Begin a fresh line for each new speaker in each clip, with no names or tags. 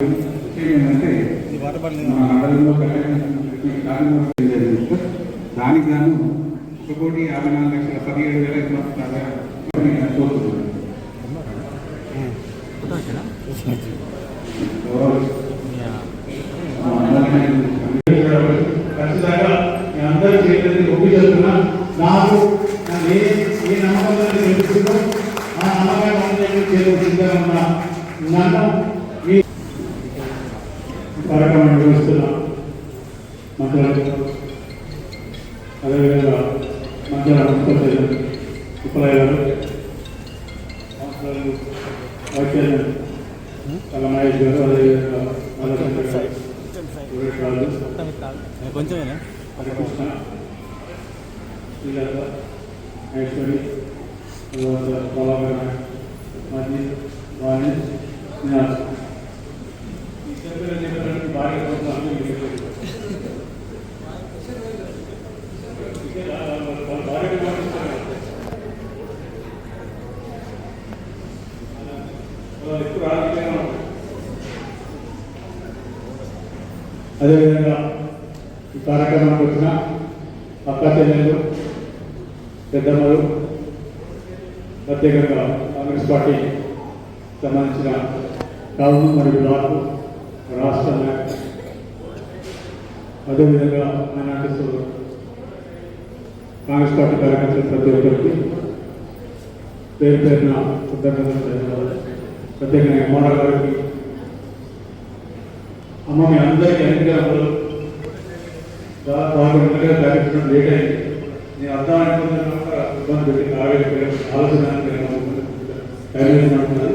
ఏంటంటే మా మండలంలో దానికి గాను ఒక కోటి యాభై నాలుగు లక్షల పదిహేడు వేల ఐదు వందల
ఖచ్చితంగా మీ అందరూ ఒప్పి చెప్తున్నా నాకు ఏ ఏ తెలుస్తుందో ఆ నమ్మకాన్ని ఉన్నా మంత్రులు అదేవిధంగా మంత్రుల ముఖ్యమంత్రి ఉపలయ్య గారు కౌన్సిలర్లు వైస్ చైర్మన్ కల్ల మహేష్ గారు అదేవిధంగా మల్లచంద్ర గారు సురేష్ రాజు
కొంచెమేనా
హరికృష్ణ శ్రీలత మహేశ్వరి తర్వాత బాబాగారు మజీద్ వాణి అదేవిధంగా ఈ కార్యక్రమానికి వచ్చిన అక్క చెల్లెలు పెద్దమ్మలు ప్రత్యేకంగా కాంగ్రెస్ పార్టీ సంబంధించిన కావు మరియు బ్లాక్ రాష్ట్ర అదేవిధంగా అదేవిధంగా మైనార్టీస్ కాంగ్రెస్ పార్టీ కార్యకర్తలు ప్రతి ఒక్కరికి పేరు పేరున కృతజ్ఞతలు తెలియజేయాలి. ప్రత్యేకంగా ఎంఆర్ఆర్ గారికి అమ్మ మీ అందరికీ అనుగ్రహములు దాదాపు వెంటనే కార్యక్రమం లేట్ అయింది నేను అర్థం అనుకున్నాను ఇబ్బంది పెట్టి ఆవేశపడి ఆలోచన టైం వేసినట్టున్నది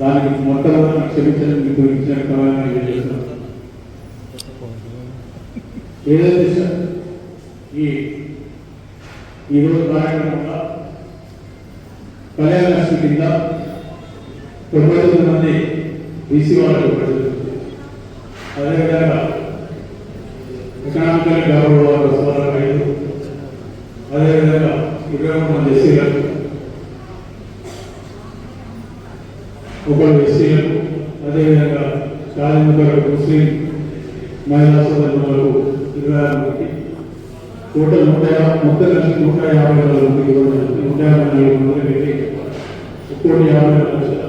దానికి మొట్టమొదటి నాకు క్షమించడం మీకు ఇచ్చిన కావాలని నేను చేస్తున్నాను ఏదైతే సార్ ఈ ఈరోజు కార్యక్రమంలో కళ్యాణ లక్ష్మి కింద తొంభై తొమ్మిది మంది బీసీ వాళ్ళకు ఇవ్వడం అదేవిధంగా ఎకనామికల్ డెవలప్ సోలార్ రైతు. అదేవిధంగా ఇరవై మూడు మంది ఎస్సీలకు. ఒకరు ఎస్సీలకు అదేవిధంగా చాలా మంది ముస్లిం మహిళా సోదరులకు ఇరవై ఆరు మందికి టోటల్ నూట యాభై మొత్తం కలిసి నూట యాభై వేల మందికి ఇవ్వడం నూట యాభై నాలుగు మంది పెట్టి ఒక్కోటి యాభై వేల లక్షల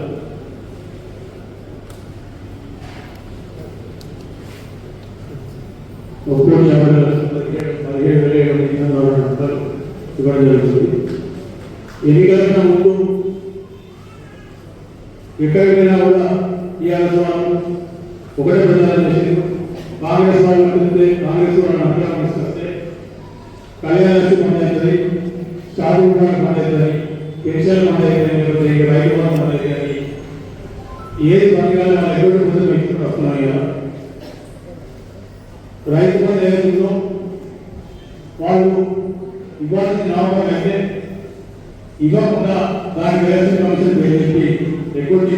ఒక్కోటి యాభై వేల పదిహేడు పదిహేడు వేల ఏడు వందల నాలుగు వందల రూపాయలు ఇవ్వడం జరుగుతుంది. ఎన్నికలైన ముందు ఎక్కడికి వెళ్ళినా కూడా టీఆర్ఎస్ వాళ్ళు ఒకటే ప్రచారం చేసింది కాంగ్రెస్ వాళ్ళు కాంగ్రెస్ వాళ్ళని అధికారం పెన్షన్ బంద్ అవుతుంది లేకపోతే ఈ రైతు బంధు బంద్ అవుతుంది ఏది బంద్ కాదు వాళ్ళు ముందు వ్యక్తులు వస్తున్నాయి కదా రైతు బంధు ఏదైతుందో వాళ్ళు ఇవ్వాల్సిన లాభం అయితే ఇవ్వకుండా దానికి వేసిన కమిషన్ చెప్పి ఎగ్గొట్టి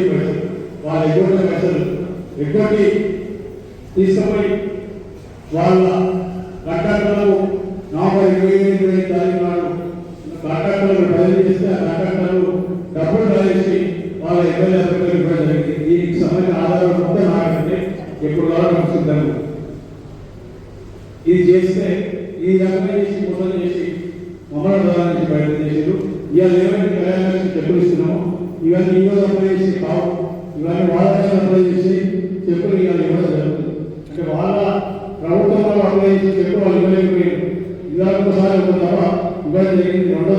వాళ్ళ ఎగ్గొట్టిన పైసలు ఎగ్గొట్టి తీసుకుపోయి వాళ్ళ రకరకాల నవంబర్ ఇరవై ఐదు ఇరవై తారీఖు నాడు కాంట్రాక్టర్లు బదిలీ చేస్తే ఆ కాంట్రాక్టర్లు డబ్బులు రాసి వాళ్ళ ఎమ్మెల్యే అభ్యర్థులకు ఇవ్వడం జరిగింది. దీనికి సంబంధించిన ఆధారం మొత్తం నాకంటే ఎప్పుడు కావాలో సిద్ధంగా ఇది చేస్తే ఈ రకంగా చేసి మోసం చేసి మమ్మల్ని ప్రధాన నుంచి బయట చేసారు ఇవాళ ఏమైనా కళ్యాణానికి చెప్పులు ఇస్తున్నాము. ఇవన్నీ ఈ రోజు అప్లై చేసి కావు ఇవన్నీ వాళ్ళ దగ్గర అప్లై చేసి చెప్పులు ఇవాళ ఇవ్వడం జరుగుతుంది. అంటే వాళ్ళ ప్రభుత్వంలో అప్లై చేసి చెప్పులు వాళ్ళు ఇవ్వలేకపోయారు. ఇవాళ ఒకసారి ఒక తప్ప ఇవ్వడం జరిగింది రెండో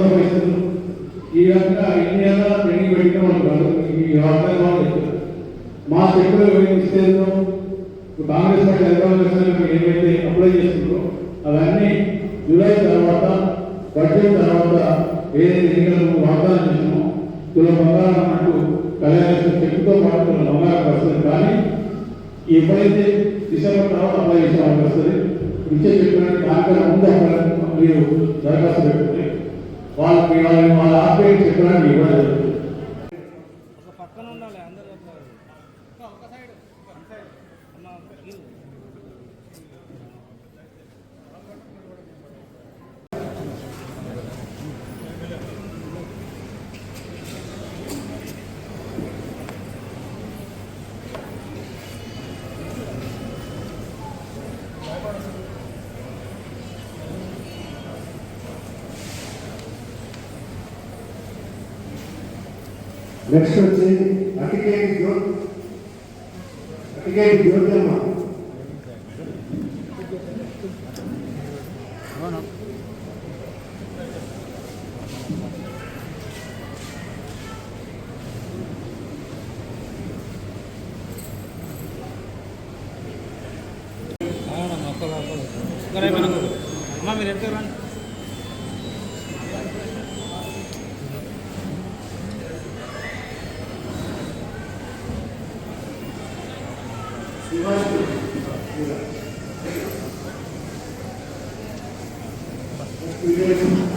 ఈ విధంగా ఇన్ని ఏళ్ళ ట్రైనింగ్ పెట్టిన వాళ్ళు కాదు ఈ వ్యవస్థ చెప్తున్నారు మా చెప్పులు ఇస్తే కాంగ్రెస్ పార్టీ హైదరాబాద్ ఏమైతే అప్లై చేస్తుందో అవన్నీ జూలై తర్వాత బడ్జెట్ తర్వాత ఏదైతే ఎన్నికలకు వాగ్దానం చేసినామో తుల బంగారం అన్నట్టు కళ్యాణ చెక్కుతో పాటు తుల బంగారం వస్తుంది. కానీ ఎప్పుడైతే డిసెంబర్ తర్వాత అప్లై చేసిన వస్తుంది ఇచ్చే చెప్పడానికి ఆగ్రహం ఉంది అక్కడ మీరు దరఖాస్తు పెట్టుకుని వాళ్ళకి వాళ్ళని వాళ్ళ ఆపే చెప్పడానికి ఇవ్వడం జరుగుతుంది
నెక్స్ట్ వచ్చి అటికేటి జ్యోతి. అటికేటి జ్యోతిర్మ
అమ్మ. ఒక్కరు మీరు ఎంత రండి
విజయ్